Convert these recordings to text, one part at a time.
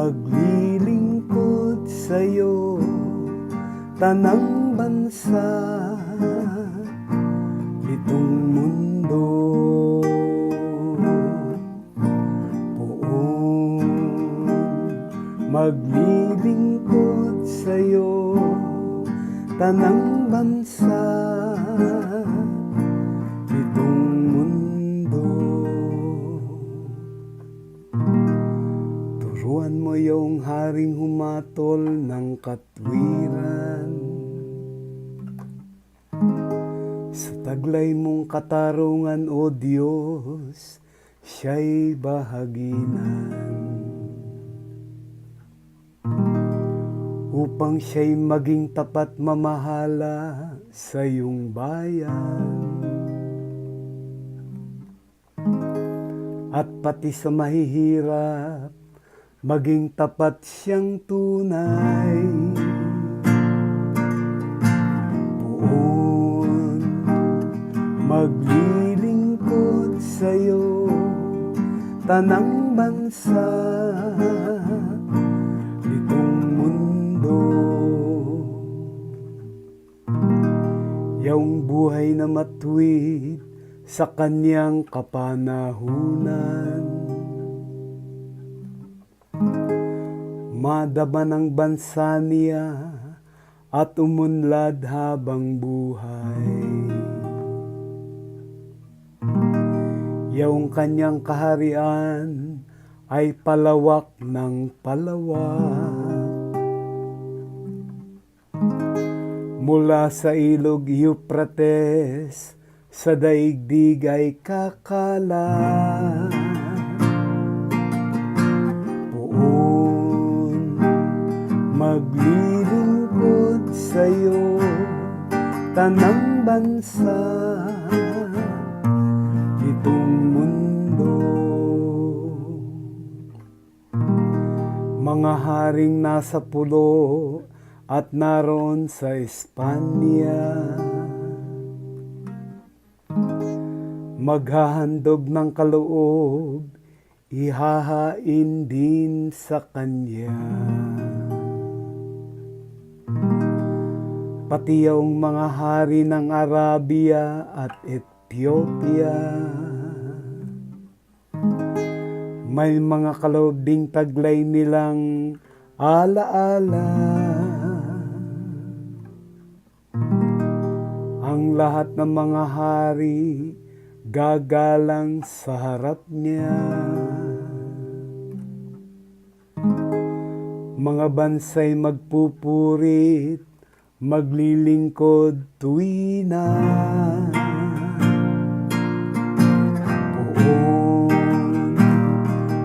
Maglilingkod sa'yo Tanang bansa Itong mundo. Poon Maglilingkod sa'yo Tanang bansa Yung haring humatol ng katwiran. Sa taglay mong katarungan, O Diyos, siya'y bahaginan. Upang siya'y maging tapat mamahala sa iyong bayan. At pati sa mahihirap, maging tapat siyang tunay. Poon, maglilingkod sa'yo, tanang bansa, nitong mundo. Yaong buhay na matuwid sa kanyang kapanahunan. Madama ng bansa niya at umunlad habang buhay. Yaong kanyang kaharian ay palawak ng palawak. Mula sa ilog Euphrates, sa daigdig ay kakalat. Maglilingkod sa'yo, tanang bansa, itong mundo. Mga haring nasa pulo at naroon sa Espanya. Maghahandog ng kaloob, ihahain din sa Kanya. Pati yung mga hari ng Arabia at Ethiopia. May mga kaloob taglay nilang alaala. Ang lahat ng mga hari gagalang sa harap niya. Mga bansay magpupurit, maglilingkod tuwina. Poon,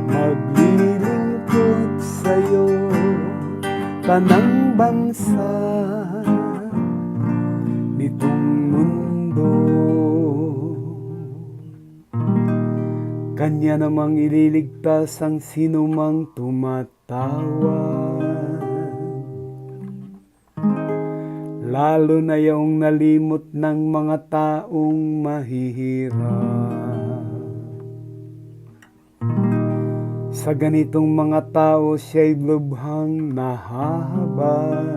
maglilingkod sa'yo, tanang bansa nitong mundo. Kanya namang ililigtas ang sinumang tumatawag. Lalo na yung nalimot ng mga taong mahihirap. Sa ganitong mga tao siya'y lubhang nahahabag.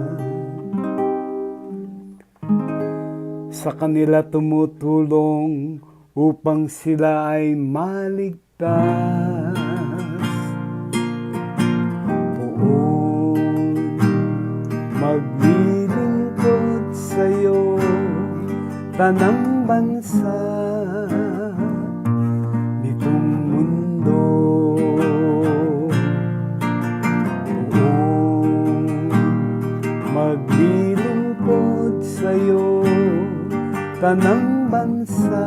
Sa kanila tumutulong upang sila ay maligtas. Tanang bansa, nitong mundo. Poon, maglilingkod sa'yo, tanang bansa